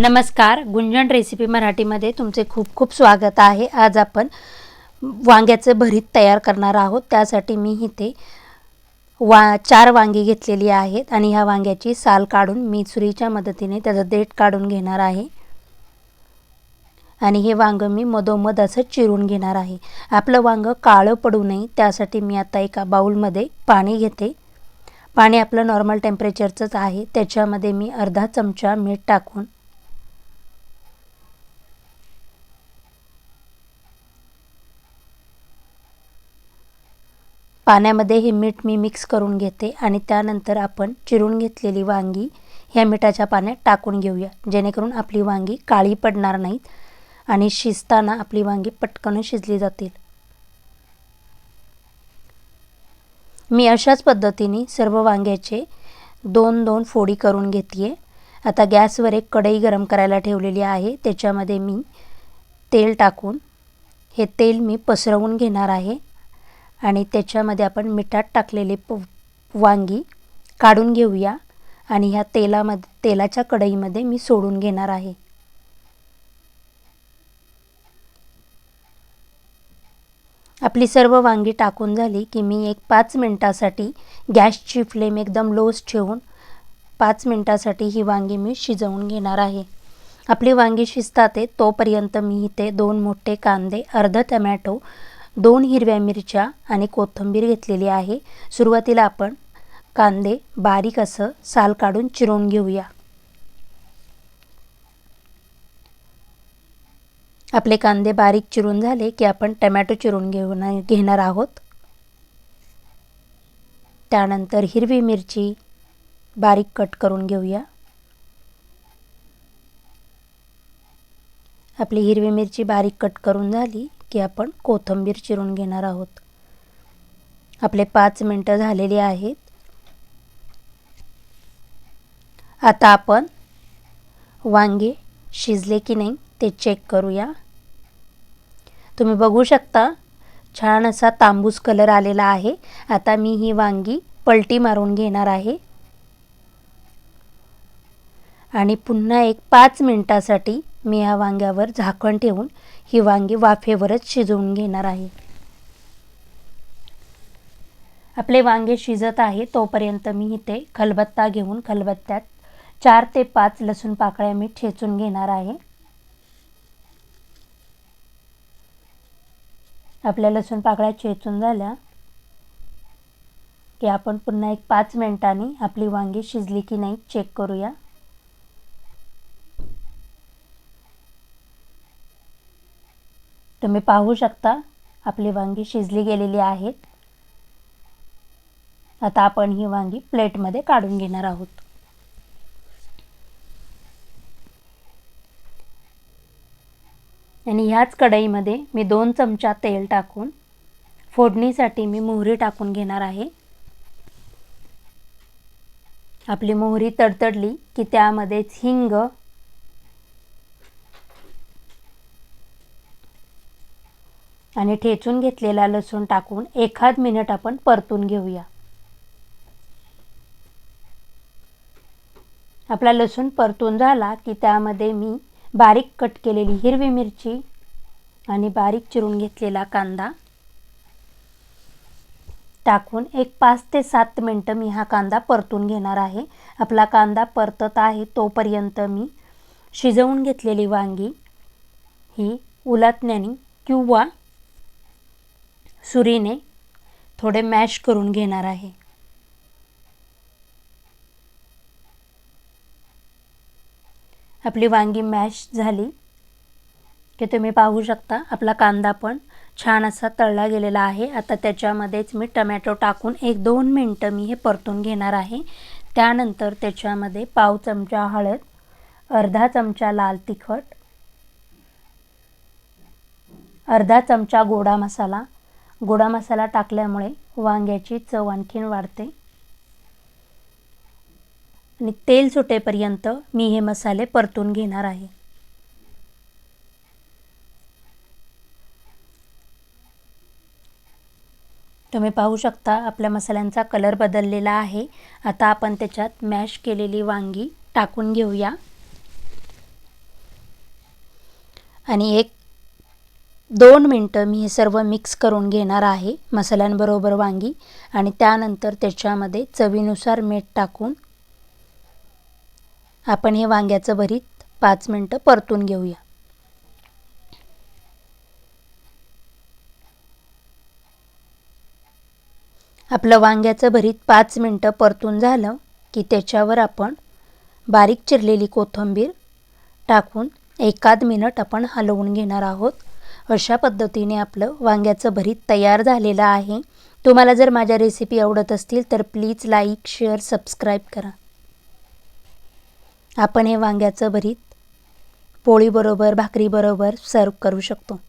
नमस्कार गुंजन रेसिपी मराठीमध्ये तुमचे खूप खूप स्वागत आहे. आज आपण वांग्याचं भरीत तयार करणार आहोत. त्यासाठी मी इथे वा चार वांगी घेतलेली आहेत आणि ह्या वांग्याची साल काढून मी सुरीच्या मदतीने त्याचं देठ काढून घेणार आहे. आणि हे वांगं मी मधोमध असं चिरून घेणार आहे. आपलं वांगं काळं पडू नये त्यासाठी मी आता एका बाऊलमध्ये पाणी घेते. पाणी आपलं नॉर्मल टेम्परेचरचंच आहे. त्याच्यामध्ये मी अर्धा चमचा मीठ टाकून पाण्यामध्ये हे मीठ मी मिक्स करून घेते आणि त्यानंतर आपण चिरून घेतलेली वांगी ह्या मिठाच्या पाण्यात टाकून घेऊया. जेणेकरून आपली वांगी काळी पडणार नाहीत आणि शिजताना आपली वांगी पटकन शिजली जातील. मी अशाच पद्धतीने सर्व वांग्याचे दोन दोन फोडी करून घेते आता गॅसवर एक कढई गरम करायला ठेवलेली आहे. त्याच्यामध्ये मी तेल टाकून हे तेल मी पसरवून घेणार आहे. आणि त्याच्यामध्ये आपण मिठात टाकलेले प वांगी काढून घेऊया. आणि ह्या तेलामध्ये तेलाच्या कढईमध्ये मी सोडून घेणार आहे. आपली सर्व वांगी टाकून झाली की मी एक पाच मिनटासाठी गॅसची फ्लेम एकदम लोच ठेवून पाच मिनटासाठी ही वांगी मी शिजवून घेणार आहे. आपली वांगी शिजतात तोपर्यंत मी इथे दोन मोठे कांदे अर्ध टमॅटो दोन हिरव्या मिरच्या आणि कोथिंबीर घेतलेली आहे. सुरुवातीला आपण कांदे बारीक असं साल काढून चिरून घेऊया. आपले कांदे बारीक चिरून झाले की आपण टमॅटो चिरून घेऊन घेणार आहोत. त्यानंतर हिरवी मिरची बारीक कट करून घेऊया. आपली हिरवी मिरची बारीक कट करून झाली. की आपण कोथिंबीर चिरून घेणार आहोत. आपले पाच मिनटं झालेली आहेत. आता आपण वांगे शिजले की नाही ते चेक करूया. तुम्ही बघू शकता छान असा तांबूस कलर आलेला आहे. आता मी ही वांगी पलटी मारून घेणार आहे. आणि पुन्हा एक पाच मिनटासाठी मी ह्या वांग्यावर झाकण ठेवून ही वांगी वाफेवरच शिजवून घेणार आहे. आपले वांगे शिजत आहे तोपर्यंत मी इथे खलबत्ता घेऊन खलबत्त्यात चार ते पाच लसूण पाकळ्या मी ठेचून घेणार आहे. आपल्या लसूण पाकळ्या चेचून झाल्या की आपण पुन्हा एक पाच मिनिटांनी आपली वांगी शिजली की नाही चेक करूया. तुम्ही पाहू शकता आपली वांगी शिजली गेलेली आहेत. आता आपण ही वांगी प्लेटमध्ये काढून घेणार आहोत. आणि ह्याच कढईमध्ये मी दोन चमचा तेल टाकून फोडणीसाठी मी मोहरी टाकून घेणार आहे. आपली मोहरी तडतडली की त्यामध्येच हिंग आणि ठेचून घेतलेला लसूण टाकून एखाद मिनिट आपण परतून घेऊया. आपला लसूण परतून झाला की त्यामध्ये मी बारीक कट केलेली हिरवी मिरची आणि बारीक चिरून घेतलेला कांदा टाकून एक पाच ते सात मिनटं मी हा कांदा परतून घेणार आहे. आपला कांदा परतत आहे तोपर्यंत मी शिजवून घेतलेली वांगी ही उलटण्याने किंवा सुरीने थोडे मॅश करून घेणार आहे. आपली वांगी मॅश झाली की तुम्ही पाहू शकता आपला कांदा पण छान असा तळला गेलेला आहे. आता त्याच्यामध्येच मी टमॅटो टाकून एक दोन मिनटं मी हे परतून घेणार आहे. त्यानंतर त्याच्यामध्ये पाव चमचा हळद अर्धा चमचा लाल तिखट अर्धा चमचा गोडा मसाला गोडा मसाला टाकल्यामुळे वांग्याची चव आणखीन वाढते. आणि तेल सुटेपर्यंत मी हे मसाले परतून घेणार आहे. तुम्ही पाहू शकता आपल्या मसाल्यांचा कलर बदललेला आहे. आता आपण त्याच्यात मॅश केलेली वांगी टाकून घेऊया. आणि एक दोन मिनटं मी हे सर्व मिक्स करून घेणार आहे मसाल्यांबरोबर वांगी आणि त्यानंतर त्याच्यामध्ये चवीनुसार मीठ टाकून आपण हे वांग्याचं भरीत पाच मिनटं परतून घेऊया. आपलं वांग्याचं भरीत पाच मिनटं परतून झालं की त्याच्यावर आपण बारीक चिरलेली कोथिंबीर टाकून एकाद मिनट आपण हलवून घेणार आहोत. अशा पद्धतीने आपलं वांग्याचं भरीत तयार झालेलं आहे. तुम्हाला जर माझ्या रेसिपी आवडत असतील तर प्लीज लाईक शेअर सबस्क्राईब करा. आपण हे वांग्याचं भरीत पोळीबरोबर भाकरीबरोबर सर्व करू शकतो.